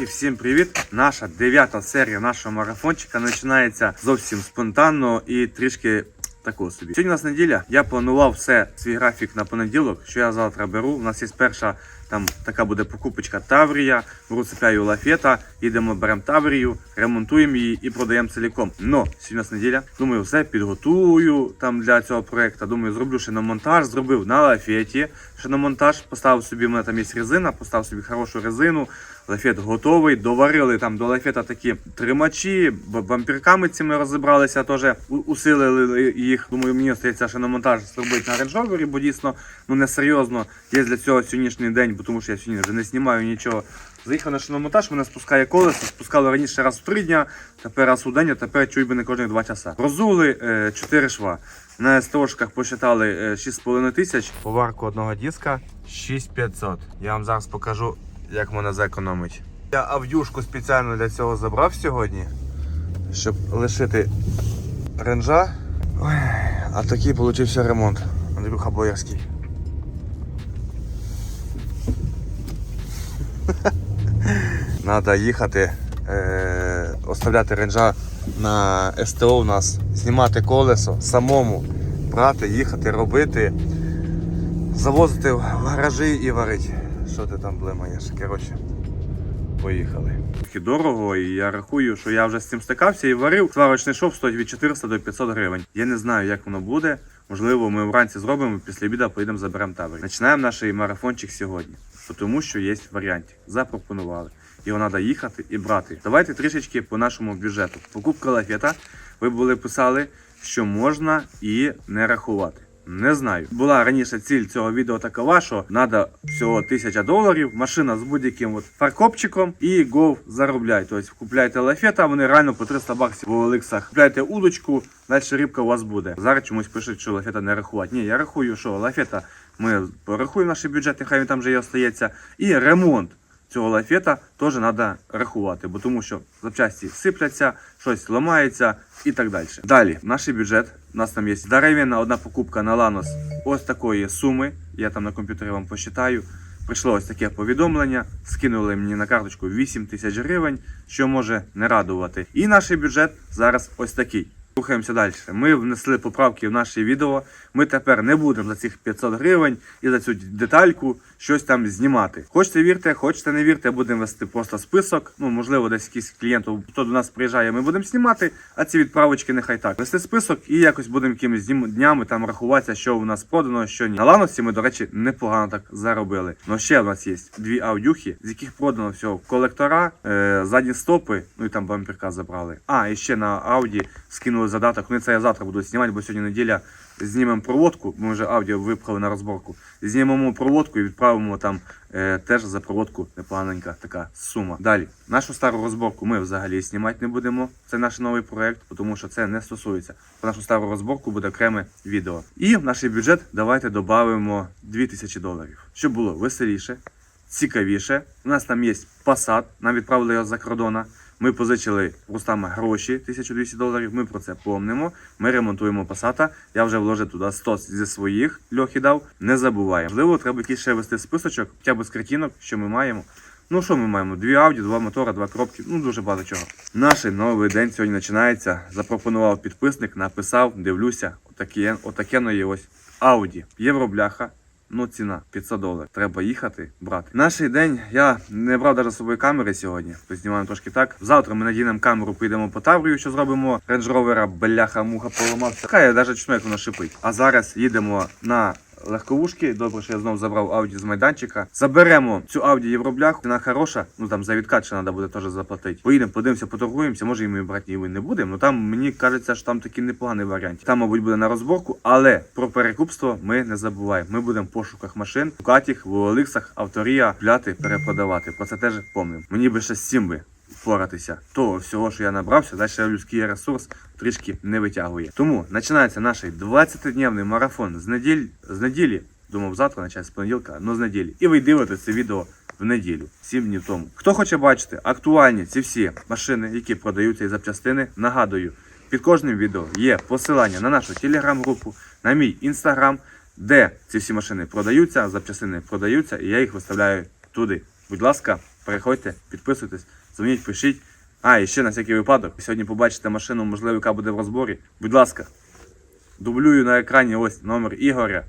І всім привіт! Наша дев'ята серія нашого марафончика починається зовсім спонтанно і трішки такого собі. Сьогодні у нас неділя. Я планував все свій графік на понеділок, що я завтра беру. У нас є перша там така буде покупочка Таврія. Беру цепляю лафета, їдемо, беремо Таврію, ремонтуємо її і продаємо ціліком. Но сьогодні у нас неділя. Думаю, все підготую там для цього проекту. Думаю, зроблю ще на монтаж. Зробив на лафеті. Ще на монтаж поставив собі. У мене там є резина, поставив собі хорошу резину. Лафет готовий, доварили там до лафета такі тримачі, бамперками цими розібралися, теж усилили їх. Думаю, мені остається ще на монтаж зробити на рейндж бо дійсно ну не серйозно є для цього сьогоднішній день, бо тому що я сьогодні вже не знімаю нічого. Заїхав на шиномонтаж, мене спускає колесо, спускали раніше раз в три дня, тепер раз у день, а тепер чуть би не кожні два часа. Розули е, 4 шва. На СТОшках посчитали е, 6,5 тисяч. Поварку одного диска 6500. Я вам зараз покажу, як мене зекономить. Я авдюшку спеціально для цього забрав сьогодні, щоб лишити ренжа. Ой, а такий получився ремонт. Андрюха Боярський. Надо їхати, е, оставляти ренжа на СТО у нас, знімати колесо, самому брати, їхати, робити, завозити в гаражі і варити. Що ти там блимаєш? Коротше, поїхали. Дорого, і я рахую, що я вже з цим стикався і варив. Сварочний шов стоїть від 400 до 500 гривень. Я не знаю, як воно буде. Можливо, ми вранці зробимо, після обіду поїдемо заберемо табір. Починаємо наш марафончик сьогодні, тому що є варіантик. Запропонували. Його треба їхати і брати. Давайте трішечки по нашому бюджету. Покупка лафета. Ви були писали, що можна і не рахувати. Не знаю. Була раніше ціль цього відео такова, що треба всього 1000 доларів, машина з будь-яким фаркопчиком і гов заробляй. Тобто купляйте лафета, вони реально по 300 баксів в Олексах. Купляйте удочку, далі рибка у вас буде. Зараз чомусь пишуть, що лафета не рахувати. Ні, я рахую, що лафета ми порахуємо наш бюджет, нехай він там вже і остається. І ремонт цього лафета теж треба рахувати, бо тому що запчасті сипляться, щось ламається і так далі. Далі, наш бюджет. У нас там є здоровенна одна покупка на Ланос ось такої суми. Я там на комп'ютері вам посчитаю. Прийшло ось таке повідомлення, скинули мені на карточку 8 тисяч гривень, що може не радувати. І наш бюджет зараз ось такий. Рухаємося далі. Ми внесли поправки в наше відео. Ми тепер не будемо за цих 500 гривень і за цю детальку щось там знімати. Хочете вірте, хочете не вірте, будемо вести просто список. Ну, можливо, десь якийсь клієнт, хто до нас приїжджає, ми будемо знімати, а ці відправочки нехай так. Вести список і якось будемо якимись днями там рахуватися, що у нас продано, що ні. На ланосі ми, до речі, непогано так заробили. Ну ще в нас є дві аудюхи, з яких продано всього колектора, е, задні стопи, ну і там бамперка забрали. А, і ще на Ауді скинули задаток. Ну це я завтра буду знімати, бо сьогодні неділя. Знімемо проводку, ми вже аудіо випхали на розборку. Знімемо проводку і відправимо там е, теж за проводку непоганенька така сума. Далі, нашу стару розборку ми взагалі знімати не будемо. Це наш новий проект, тому що це не стосується. Про нашу стару розборку буде окреме відео. І в наш бюджет давайте додамо 2000 доларів, щоб було веселіше, цікавіше. У нас там є Passat, нам відправили його за кордона. Ми позичили Рустама гроші 1200 доларів. Ми про це помнимо. Ми ремонтуємо Passat. Я вже вложив туди 100 зі своїх льохи дав. Не забуваємо. Можливо, треба якийсь ще вести списочок, хоча б з картинок, що ми маємо. Ну що ми маємо? Дві ауді, два мотора, два коробки, ну дуже багато чого. Наш новий день сьогодні починається. Запропонував підписник, написав, дивлюся, отаке є ось Ауді. Євробляха. Ну, ціна 500 доларів. Треба їхати, брати. Наш день я не брав навіть з собою камери сьогодні. Познімаємо знімаємо трошки так. Завтра ми надінемо камеру, поїдемо по Таврію, що зробимо. Рейндж ровера, бляха, муха поламався. Хай я навіть чую, як воно шипить. А зараз їдемо на легковушки. Добре, що я знов забрав Ауді з майданчика. Заберемо цю Ауді Євробляху. Вона хороша. Ну там за відкат ще треба буде теж заплатити. Поїдемо, подивимося, поторгуємося. Може і ми брати її не будемо. Ну там мені кажеться, що там такий непоганий варіант. Там, мабуть, буде на розборку, але про перекупство ми не забуваємо. Ми будемо в пошуках машин, шукати їх в Олексах, авторія, купляти, перепродавати. Про це теж пам'ятаємо. Мені би ще цим би впоратися. Того всього, що я набрався, далі людський ресурс трішки не витягує. Тому починається наш 20-дневний марафон з неділі, з неділі. Думав, завтра почати з понеділка, але з неділі. І ви дивитесь це відео в неділю, 7 днів тому. Хто хоче бачити актуальні ці всі машини, які продаються і запчастини, нагадую, під кожним відео є посилання на нашу телеграм-групу, на мій інстаграм, де ці всі машини продаються, запчастини продаються, і я їх виставляю туди. Будь ласка, переходьте, підписуйтесь, дзвоніть, пишіть. А, і ще на всякий випадок. Сьогодні побачите машину, можливо, яка буде в розборі. Будь ласка, дублюю на екрані ось номер Ігоря.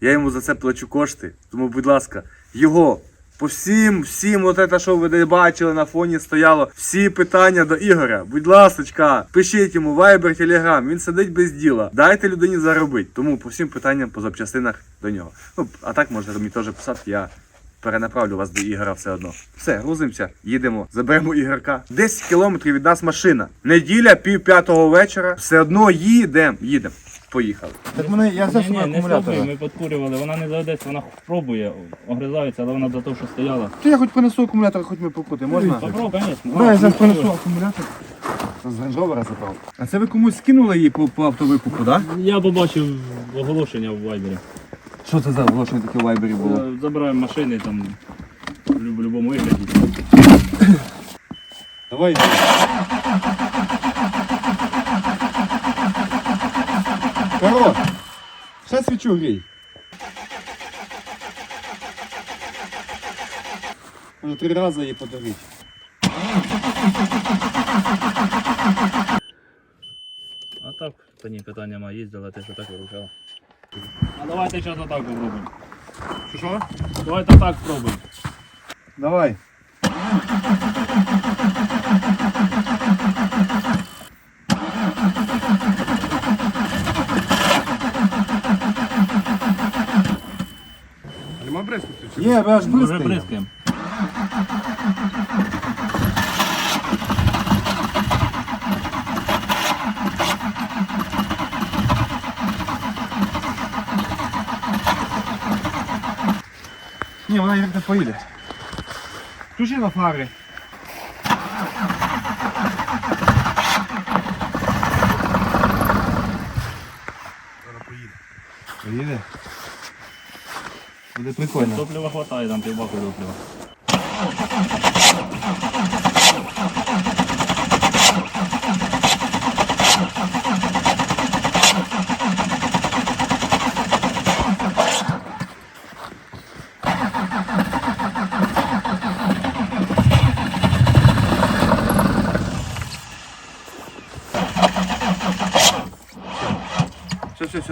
Я йому за це плачу кошти. Тому, будь ласка, його по всім, всім, от що ви бачили на фоні стояло, всі питання до Ігоря. Будь ласочка, пишіть йому Viber, Telegram, він сидить без діла. Дайте людині заробити. Тому по всім питанням по запчастинах до нього. Ну, а так можна мені теж писати, я перенаправлю вас до Ігора все одно. Все, грузимося, їдемо, заберемо Ігорка. 10 кілометрів від нас машина. Неділя, пів п'ятого вечора. Все одно їдемо, їдемо. Поїхали. Так мене я взяв Ні, ні, не акумулятор. ми підкурювали, вона не заведеться, вона пробує, огризається, але вона за те, що стояла. То я хоч принесу акумулятор, хоч ми покути, можна? Попробуй, звісно. Да, я зараз принесу акумулятор. Це з Rover забрав. А це ви комусь скинули її по, по автовикупу, так? Я побачив оголошення в Вайбері. Що це за оголошення таке в Вайбері було? Е, Забираємо машини там в будь-якому вигляді. Давай. Корот, ще свічу грій. Може три рази її подарити. А так, по ній питання має їздила, ти що так вирушала. А давайте зараз отак попробуємо. Що що? Давайте так спробуємо. Давай. Нема бризку включити? Є, ви аж Вже близько. бризкаємо. Ні, вона як не поїде. Включи на фари. Зараз поїде. Поїде. Буде прикольно. Топлива хватає, там півбаку топлива.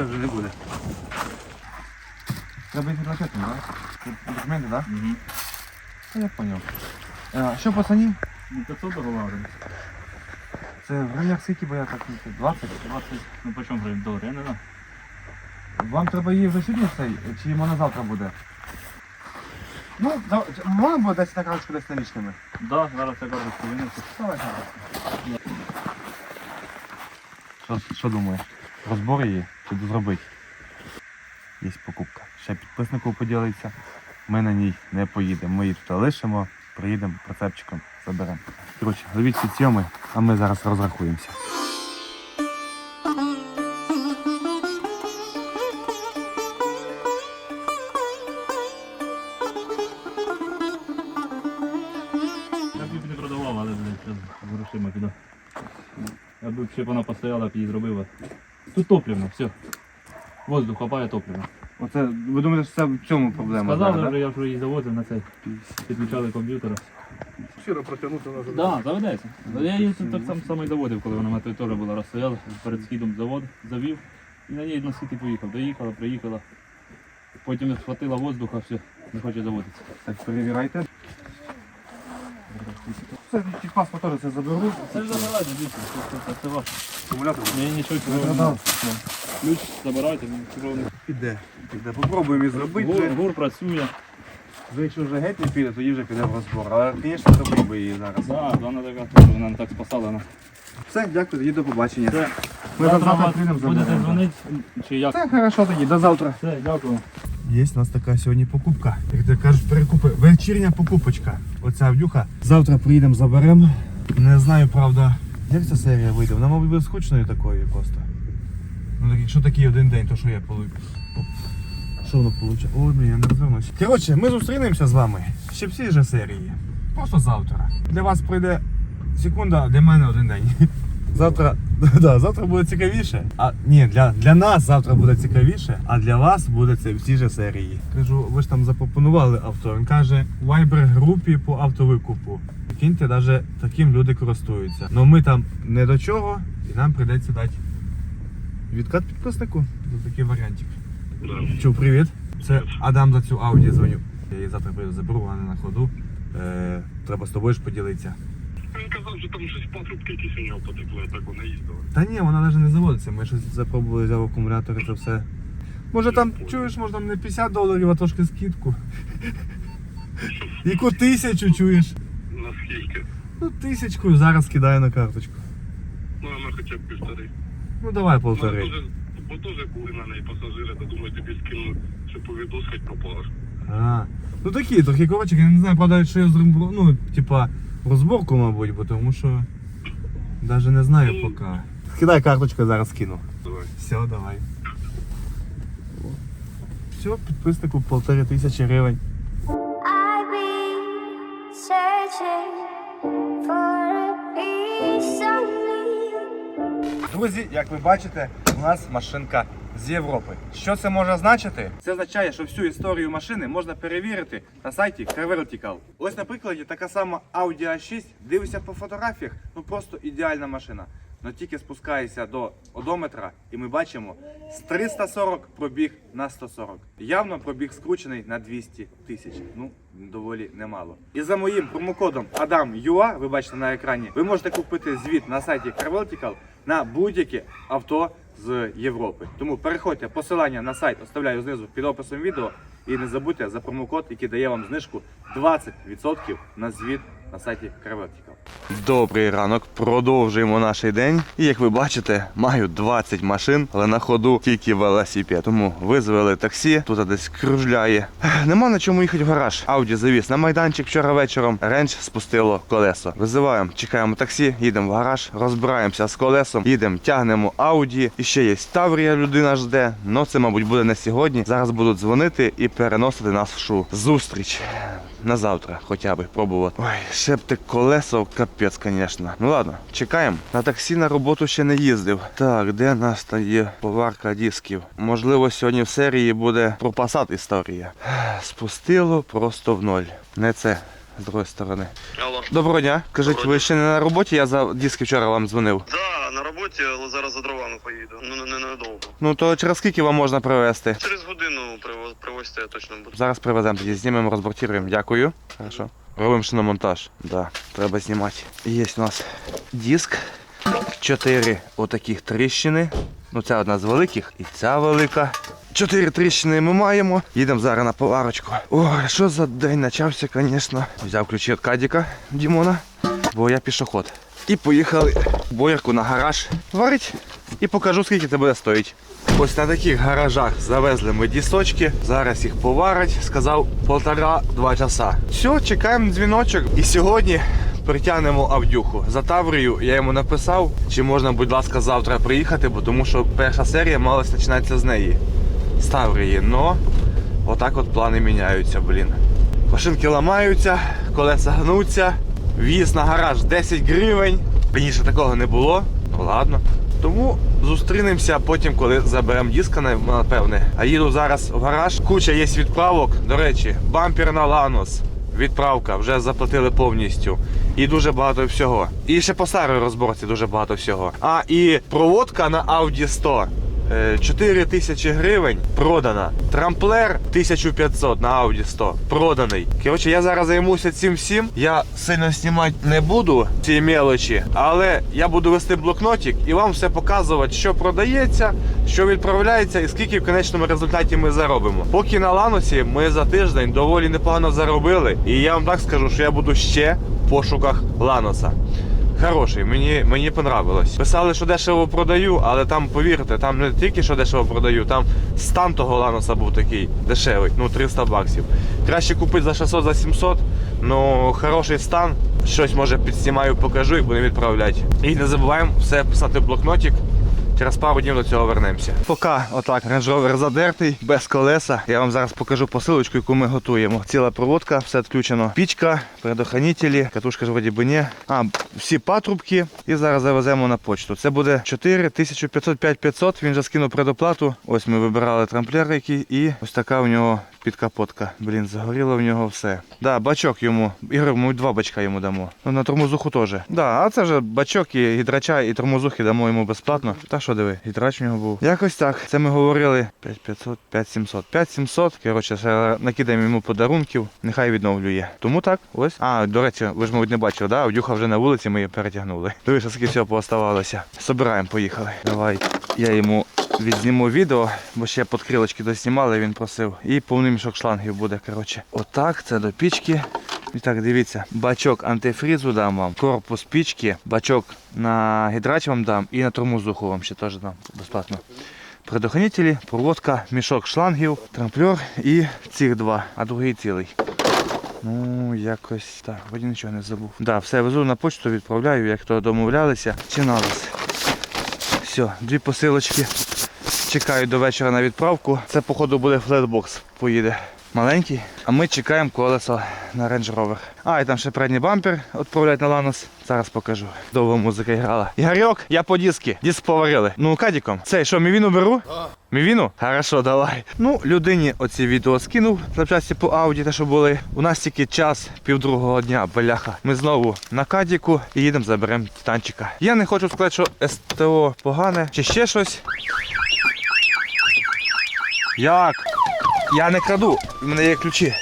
Все, вже не буде. Треба на чекну, так? Тут Документи, так? Угу. Я поняв. А, що, пацані? 500 договорів. Це в гривнях скільки, бо я так не знаю, 20? 20, ну по чому гривень долар, я не знаю. Вам треба її вже сьогодні цей, чи вона завтра буде? Ну, да, можна буде десь на карточку десь налічними? Да, зараз я карточку винесу. Давай. Що, що думаєш? Розбор її чи зробити? Є покупка. Ще підписнику поділиться. Ми на ній не поїдемо. Ми її тут лишимо, приїдемо прицепчиком, заберемо. Коротше, ловіть ці сьоми, а ми зараз розрахуємося. Я б не продавав, але грошима піду. Я б ще вона постояла, б її зробила. Тут топливно, все. Воздух хапає топливно. Оце, ви думаєте, що це в цьому проблема? Сказали зараз, вже, я вже її завозив на цей. Підключали комп'ютера. Щиро протягнути назад. Так, да, заведеться. Я її тут так само само і заводив, коли вона на той теж була розстояла. Перед східом завод завів. І на ній на схід поїхав. Доїхала, приїхала. Потім схватила воздуха, все, не хоче заводитися. Так, перевіряйте. Це ті паспорт теж це заберу. Це ж забирайте, дійсно, це, ваше. Акумулятор Мені нічого цього не. Ключ забирайте, мені чого не. піде. Піде. Попробуємо її зробити. Гур, гур працює. Ви якщо вже геть не піде, тоді вже піде в розбор. Але, звісно, зробив би її зараз. Так, вона така, теж, вона не так спасала. Все, дякую, тоді до побачення. Все. Ми завтра прийдемо будете дзвонити, чи як? Все, хорошо тоді, до завтра. Все, дякую. Є у нас така сьогодні покупка. Як ти кажуть, перекупи. Вечірня покупочка. Оця авдюха. Завтра приїдемо, заберемо. Не знаю, правда, як ця серія вийде. Вона, мабуть, буде скучною такою просто. Ну так якщо такий один день, то що я получу? Що воно получить? Ой, блін, я не розвернусь. Коротше, ми зустрінемося з вами ще в цій же серії. Просто завтра. Для вас пройде секунда, для мене один день. Завтра, да, завтра буде цікавіше. А ні, для, для нас завтра буде цікавіше, а для вас буде це в цій же серії. Кажу, ви ж там запропонували авто. Він каже, в Viber групі по автовикупу. Прикиньте, навіть таким люди користуються. Ну ми там не до чого, і нам прийдеться дати відкат підписнику за такий варіантик. Чув, привіт. Це Адам за цю Ауді дзвоню. Я її завтра прийду заберу, вона не на ходу. Е, треба з тобою ж поділитися. Він казав, що там щось патрубки якісь у нього потекли, так вона їздила. Та ні, вона навіть не заводиться. Ми щось запробували взяв акумулятори, це все. Може там, чуєш, може там не 50 доларів, а трошки скидку. Яку тисячу чуєш? Наскільки? Ну, тисячку зараз кидаю на карточку. Ну, вона хоча б півтори. Ну давай полтори. дуже- Бо теж були на неї пасажири, то думаю, тобі скину, що повідос хоч попаш. А, ну такі, трохи коротше, я не знаю, правда, що я зроблю, ну, типа, розборку, мабуть, бо тому що навіть не знаю поки. Кидай карточку, зараз скину. Давай. Все, давай. Все, підписнику полтори тисячі гривень. Друзі, як ви бачите, у нас машинка з Європи. Що це може значити? Це означає, що всю історію машини можна перевірити на сайті Car Ось на прикладі така сама Audi A6, дивишся по фотографіях, ну просто ідеальна машина. Но тільки спускаєшся до одометра, і ми бачимо з 340 пробіг на 140. Явно пробіг скручений на 200 тисяч. Ну, доволі немало. І за моїм промокодом ADAMUA, ви бачите на екрані, ви можете купити звіт на сайті CarVertical на будь-яке авто з Європи. Тому переходьте, посилання на сайт оставляю знизу під описом відео. І не забудьте за промокод, який дає вам знижку 20% на звіт на сайті CarVertical. Добрий ранок, продовжуємо наш день. І як ви бачите, маю 20 машин, але на ходу тільки велосипед. Тому визвали таксі, тут десь кружляє. Нема на чому їхати в гараж. Ауді завіз на майданчик вчора вечором. Ренч спустило колесо. Визиваємо, чекаємо таксі, їдемо в гараж, розбираємося з колесом, їдемо, тягнемо Ауді. І ще є Таврія, людина жде. Но це, мабуть, буде не сьогодні. Зараз будуть дзвонити і переносити нашу зустріч на завтра, хоча б пробувати. Ой, шепти колесо, капець, звісно. Ну ладно, чекаємо. На таксі на роботу ще не їздив. Так, де нас та є поварка дисків? Можливо, сьогодні в серії буде пропасати історія. Спустило просто в ноль. Не це. З другої сторони. Алло. Доброго дня. Кажіть, Доброго ви ще не на роботі? Я за диски вчора вам дзвонив. Да, на роботі, але зараз за дровами поїду. Ну, не ненадовго. Ну то через скільки вам можна привезти? Через годину приво- привозьте я точно буду. Зараз привеземо, тоді знімемо, розбортуємо. Дякую. Хорошо. Робимо шиномонтаж. Да, треба знімати. Є у нас диск. Чотири отаких тріщини. Ну, це одна з великих і ця велика. Чотири тріщини ми маємо. Їдемо зараз на поварочку. Ой, що за день почався, звісно. Взяв ключі від Кадіка Дімона, бо я пішоход. І поїхали боярку на гараж варить і покажу, скільки це буде стоїть. Ось на таких гаражах завезли ми дісочки. Зараз їх поварять. Сказав полтора-два часа. Все, чекаємо дзвіночок. І сьогодні притягнемо Авдюху. За Таврію я йому написав, чи можна, будь ласка, завтра приїхати, бо тому що перша серія малась починатися з неї. З Таврії. Но отак от плани міняються, блін. Машинки ламаються, колеса гнуться. В'їзд на гараж 10 гривень. Раніше такого не було. Ну ладно. Тому зустрінемося потім, коли заберемо диска, напевне. А їду зараз в гараж. Куча є відправок. До речі, бампер на Ланос. Відправка, вже заплатили повністю. І дуже багато всього. І ще по старій розборці дуже багато всього. А і проводка на Audi 100. Е, 4 тисячі гривень продана. Трамплер 1500 на Audi 100 проданий. Коротше, я зараз займуся цим всім. Я сильно знімати не буду ці мелочі, але я буду вести блокнотик і вам все показувати, що продається, що відправляється і скільки в конечному результаті ми заробимо. Поки на Ланосі ми за тиждень доволі непогано заробили. І я вам так скажу, що я буду ще в пошуках Ланоса. Хороший, мені, мені понравилось. Писали, що дешево продаю, але там, повірте, там не тільки що дешево продаю, там стан того ланоса був такий дешевий, ну 300 баксів. Краще купити за 600 за 700, ну хороший стан. Щось може підснімаю, покажу і будемо відправляти. І не забуваємо все писати в блокнотик. Через пару днів до цього вернемося. Поки отак Rover задертий, без колеса. Я вам зараз покажу посилочку, яку ми готуємо. Ціла проводка, все відключено. Пічка, предохранителі, катушка ж вроді би ні. А, всі патрубки. І зараз завеземо на почту. Це буде 4 1500 5500. Він вже скинув предоплату. Ось ми вибирали трамплер який і ось така у нього підкапотка. Блін, загоріло в нього все. Да, бачок йому. Ігор, ми два бачка йому дамо. Ну на тормозуху теж. Да, а це вже бачок і гідрача, і тормозухи дамо йому безплатно. Та що диви, гідрач у нього був. Якось так. Це ми говорили 5500, 5700. 5700. Коротше, ще накидаємо йому подарунків, нехай відновлює. Тому так, ось. А, до речі, ви ж, мабуть, не бачили, да? Дюха вже на вулиці, ми її перетягнули. Дивись, скільки всього пооставалося. Собираємо, поїхали. Давай. Я йому відзніму відео, бо ще подкрилочки доснімали, він просив. І повний мішок шлангів буде. коротше. Отак, це до пічки. І так, дивіться, бачок антифрізу дам вам, корпус пічки, бачок на гідрач вам дам і на тормозуху вам ще теж дам безплатно. Предохранителі, проводка, мішок шлангів, трамплер і цих два, а другий цілий. Ну, якось так, вроді нічого не забув. Да, все везу на почту, відправляю, як то домовлялися. Чи нас. Все, дві посилочки. Чекаю до вечора на відправку. Це, походу, буде флетбокс. Поїде. Маленький. А ми чекаємо колесо на Range Rover. А, і там ще передній бампер відправляють на Ланос. Зараз покажу. Довго музика грала. Ігорьок, я по диски. Диск поварили. Ну, кадіком. Це що, мівіну беру? Мівіну? Хорошо, давай. Ну, людині оці відео скинув запчасті по ауді, те, що були. У нас тільки час півдругого дня, бляха. Ми знову на кадіку і їдемо заберемо титанчика. Я не хочу сказати, що СТО погане чи ще щось. Як? Я не краду, в мене є ключі.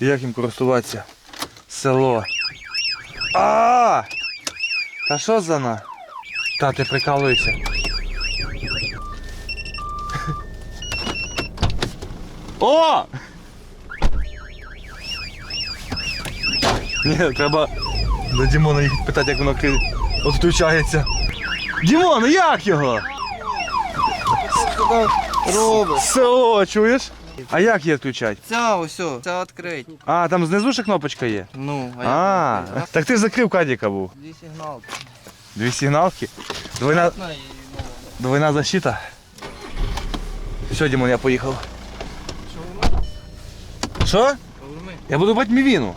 Як їм користуватися? Село. А! Та що за на? Та ти прикалуєшся. О! Ні, треба до Дімона їхати питати, як воно відключається. Дімон, ну як його? Робиш. Село, чуєш? А як її відключати? Ця ось, ця відкрить. А, там знизу ще кнопочка є. Ну, а, А, як так ти ж закрив кадіка був. Дві сигналки. Дві сигналки. Двойна, Одна і нова. двойна защита. Все, Дімон, я поїхав. Що? Поверни. Я буду брати мівіну.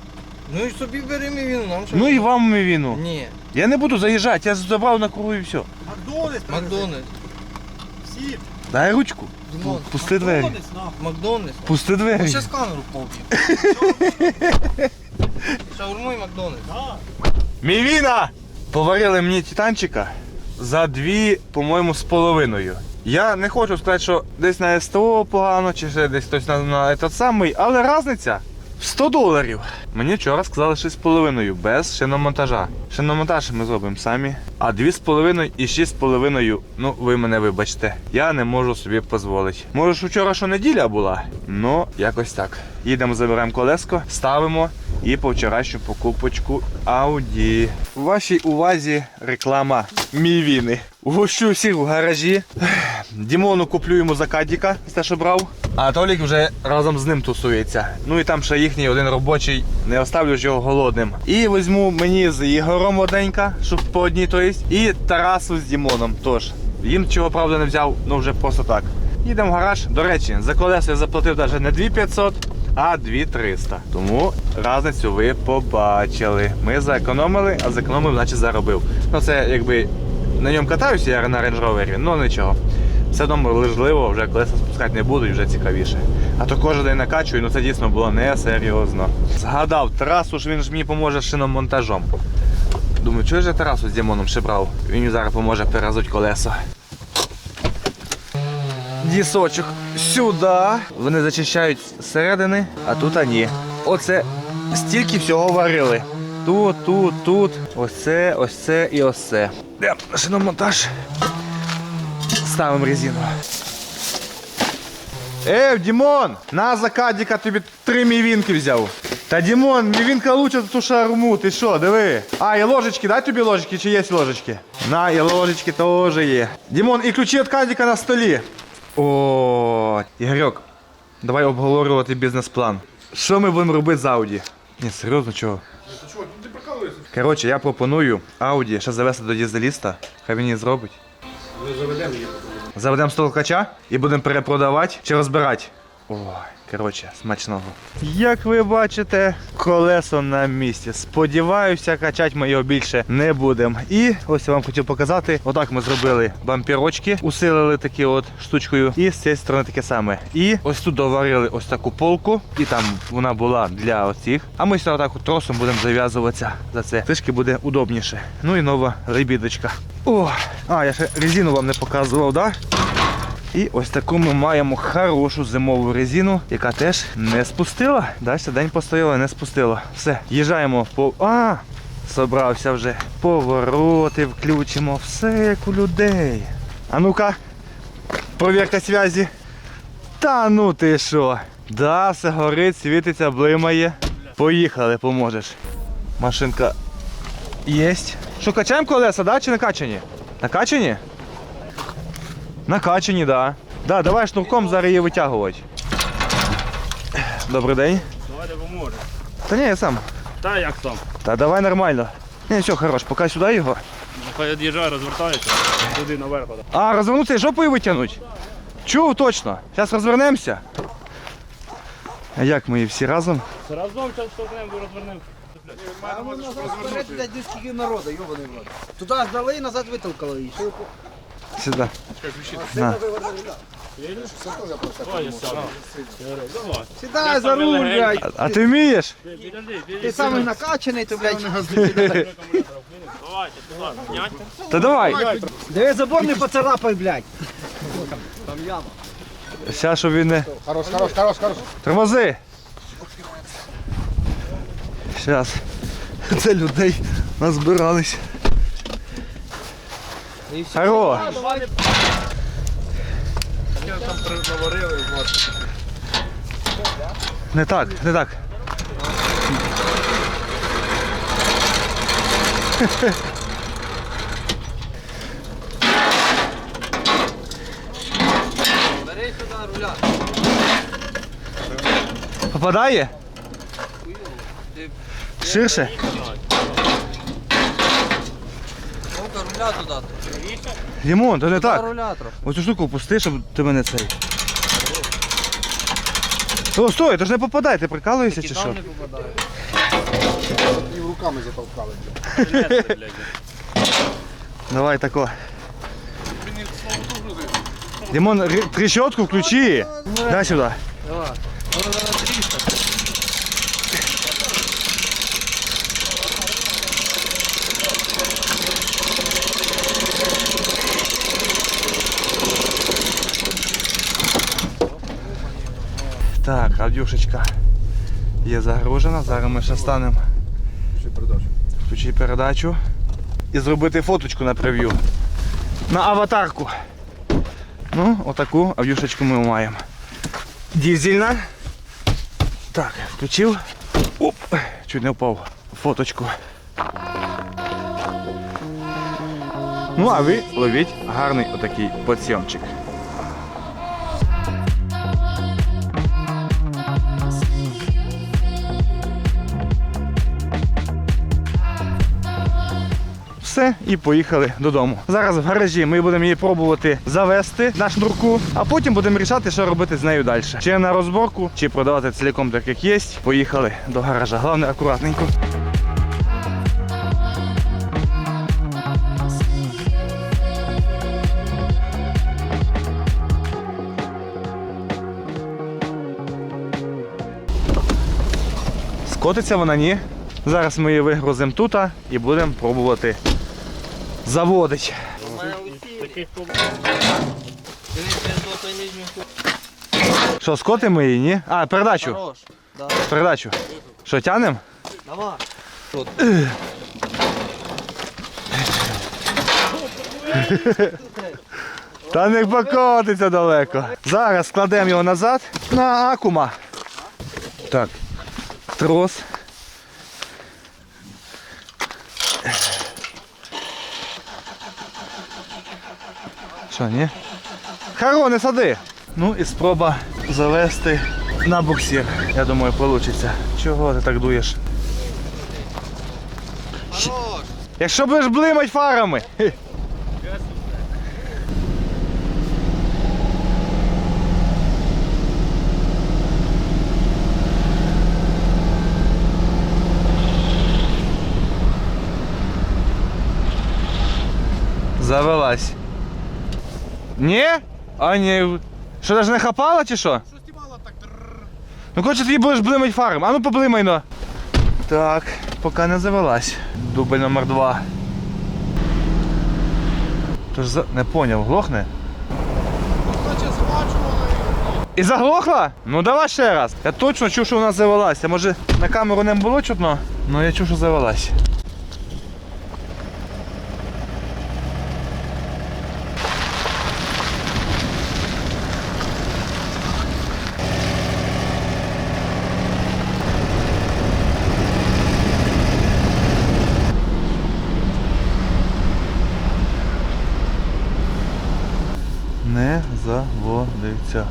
Ну і собі бери мівіну, нам що? Ну і вам мівіну. Ні, Я не буду заїжджати, я забрав на кругу і все. Макдональдс. Макдональдс. Всі. Дай ручку. Димон, Пусти двері. Макдональдс, нахуй. Макдональдс. Пусти двері. Ну, Ще камеру поб'є. Шаурму і Макдональдс. Мівіна! Поварили мені титанчика за дві, по-моєму, з половиною. Я не хочу сказати, що десь на СТО погано, чи ще десь хтось на, на этот самий, але різниця 100 доларів. Мені вчора сказали 6,5 без шиномонтажа. Шиномонтаж ми зробимо самі. А 2,5 і 6,5, ну ви мене вибачте, я не можу собі дозволити. Може, вчора що неділя була, ну якось так. Їдемо, заберемо колеско, ставимо і по вчорашню покупочку Audi. У вашій увазі реклама Мівіни. Угощу всіх в гаражі. Дімону куплю йому закадіка, з те, що брав. А Толік вже разом з ним тусується. Ну і там ще їхній один робочий, не оставлю ж його голодним. І візьму мені з Ігором одненька, щоб по одній, то есть, і Тарасу з Дімоном теж. Їм чого правда не взяв, ну вже просто так. Їдемо в гараж. До речі, за колеса я заплатив навіть не 2500, а 2300. Тому різницю ви побачили. Ми заекономили, а зекономив, значить заробив. Ну це якби на ньому катаюся я на Range Rover, ну нічого. Все одно можливо, вже колеса спускати не будуть, вже цікавіше. А то кожен день накачую, ну це дійсно було несерйозно. Згадав Тарасу, що він ж мені поможе шиномонтажом. Думаю, чого ж я Тарасу з Дімоном ще брав? Він мені зараз поможе переразуть колеса. Дісочок сюди. Вони зачищають зсередини, а тут ні. Оце стільки всього варили. Тут, тут, тут. Ось це, ось це і ось це. Йдемо на. Ставимо резину. Ей, Дімон! На закадіка тобі три мівінки взяв. Та Дімон, мівінка лучше ту шарму, ти що, диви. А, і ложечки, дай тобі ложечки, чи є ложечки? На, і ложечки теж є. Дімон, і ключі від кадіка на столі. О, Ігорьок, давай обговорювати бізнес-план. Що ми будемо робити з Ауді? Ні, серйозно чого? Коротше, я пропоную Ауді ще завести до дізеліста, хай він її зробить. Заведемо її. Заведемо столкача і будемо перепродавати чи розбирати. Ой, коротше, смачного. Як ви бачите, колесо на місці. Сподіваюся, качати ми його більше не будемо. І ось я вам хотів показати. Отак ми зробили бампірочки, усилили такі от штучкою. І з цієї сторони таке саме. І ось тут доварили ось таку полку, і там вона була для оцих. А ми сюди отак от тросом будемо зав'язуватися за це. Трішки буде удобніше. Ну і нова лебідочка. О, а я ще резину вам не показував, да? І ось таку ми маємо хорошу зимову резину, яка теж не спустила. Далі день постояла, не спустила. Все, їжджаємо по. А! Собрався вже. Повороти включимо, все як у людей. А ну-ка, провірка зв'язі. Та ну ти що? Да, все горить, світиться, блимає. Поїхали, поможеш. Машинка єсть. Що, качаємо колеса, да, чи накачані? Накачані? Накачані, да. Да, давай шнурком зараз її витягувати. Добрий день. Давай допоможе. Та ні, я сам. Та як сам? Та давай нормально. Ні, все, хорош, поки сюди його. Хай від'їжджає, розвертається. Туди наверх. А, розвернутися і жопою витягнуть. Чув точно. Зараз розвернемося. А як ми всі разом? Разом зараз штовхнемо, розвернемо. А воно назад вперед, де скільки народу, йобаний в рот. Туди здали і назад витолкали. Сюди. На. Сідай за руль, блядь. А, а ти вмієш? Ти самий накачаний, то, блядь. Та давай. Диви, забор не поцарапай, блядь. Там яма. Ща, щоб він не. Хорош, хорош, хорош, хорош. Тормози. Зараз. Це людей назбирались. Харо. Не так, не так. Бери сюди руля. Попадає? Ширше? Руля туди. Дімон, то не так. Трохи. Штуку пусти, щоб ти мене цей. О, стой, то ж не попадай, ти прикалуєшся чи що? І руками затовкали. Давай тако. Димон, трещотку включи. Дай сюда. Давай. Авдюшечка є загружена. Зараз ми ще станемо. Включи передачу. І зробити фоточку на прев'ю. На аватарку. Ну, отаку авдюшечку ми маємо. Дізельна. Так, включив. Оп, чуть не впав. Фоточку. Ну, а ви ловіть гарний отакий подсйомчик. І поїхали додому. Зараз в гаражі ми будемо її пробувати завести на шнурку, а потім будемо рішати, що робити з нею далі. Чи на розборку, чи продавати цілком так, як є. Поїхали до гаража. Головне акуратненько. Скотиться вона ні. Зараз ми її вигрузимо тут і будемо пробувати ху- Що, скотимо її, ні? А, передачу. Хорош. Передачу. Що, тянемо? Давай. Та не покотиться далеко. Зараз складемо його назад на акума. Так. Трос. Що, ні? Харо, не сади. Ну і спроба завести на буксир. Я думаю, вийде. Чого ти так дуєш? Якщо будеш блимать фарами. Завелась. Ні? А ні. Що навіть не хапала чи що? Що стібала так? Ну коротше, ти будеш блимать фаром. А ну поблимай но. Так, поки не завелась. Дубль номер два. Тож за... не поняв, глохне? І заглохла? Ну давай ще раз. Я точно чув, що вона завелася. Може на камеру не було чутно? Ну я чув, що завелась. заводиться.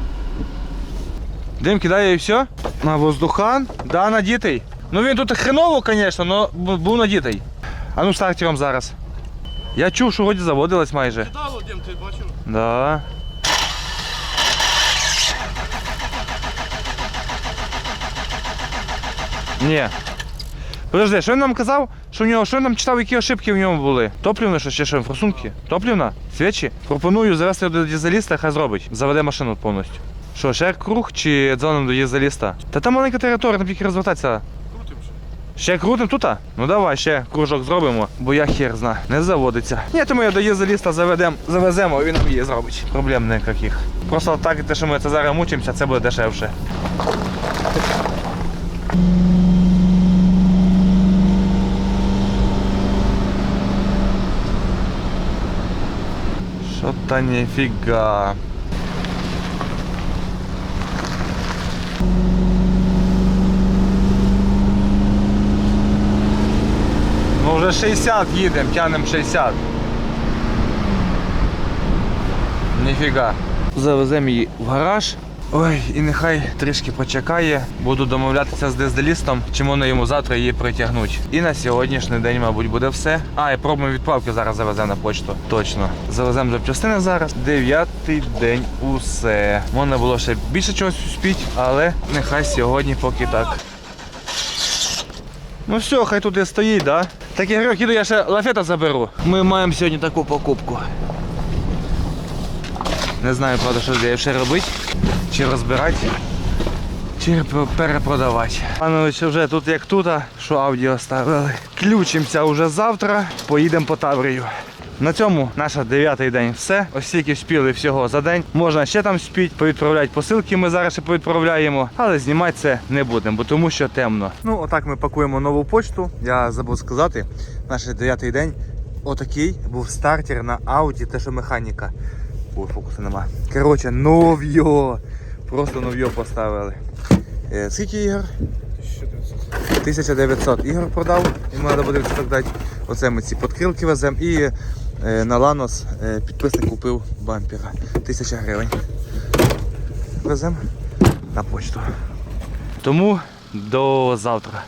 Дим кидає і все? На воздухан? Да, надітий. Ну він тут хреново, звісно, але був надітий. А ну старті вам зараз. Я чув, що вроді заводилась майже. Кидало, Дім, ти бачив? Да. Ні. Подожди, що він нам казав? Що в нього, що він нам читав, які ошибки в ньому були? Топлівне що, ще що, форсунки? Топлівна? Свічі? Пропоную завести до дізеліста, хай зробить. Заведе машину повністю. Що, ще круг чи дзвонимо до дізеліста? Та там маленька територія, там тільки розвертатися. Ще. Крутим тут? Ну давай ще кружок зробимо, бо я хер зна, не заводиться. Ні, то ми його до єзеліста заведем, завеземо, він нам її зробить. Проблем ніяких. Просто так, те, що ми це зараз мучимося, це буде дешевше. Та ніфіга. Ну вже 60 їдемо, тянемо 60. Ніфіга. Завеземо її в гараж. Ой, і нехай трішки почекає. Буду домовлятися з дизелістом, чи можна йому завтра її притягнуть. І на сьогоднішній день, мабуть, буде все. А, і пробуємо відправки зараз завеземо на почту. Точно. Завеземо запчастини зараз. Дев'ятий день усе. Можна було ще більше чогось успіти, але нехай сьогодні поки так. Ну все, хай тут і стоїть, да? Так я говорю, їду, я ще лафета заберу. Ми маємо сьогодні таку покупку. Не знаю, правда, що з ще робити. Чи розбирати, чи пер- перепродавати. Панович, вже тут як тут, що аудіо ставили. Ключимося вже завтра, поїдемо по Таврію. На цьому наш дев'ятий день все. Ось стільки вспіли всього за день. Можна ще там спіть, повідправляти посилки. Ми зараз ще повідправляємо, але знімати це не будемо, бо тому що темно. Ну, отак ми пакуємо нову почту. Я забув сказати, наш дев'ятий день. Отакий був стартер на Audi, те, що механіка. Ой, фокусу нема. Коротше, нов'йо. Просто нов'йо поставили. Е, скільки ігор? 1900 ігор продав, йому треба буде дати. Оце ми ці подкрилки веземо і е, на Ланос е, підписник купив бампера. 1000 гривень. Веземо на почту. Тому до завтра.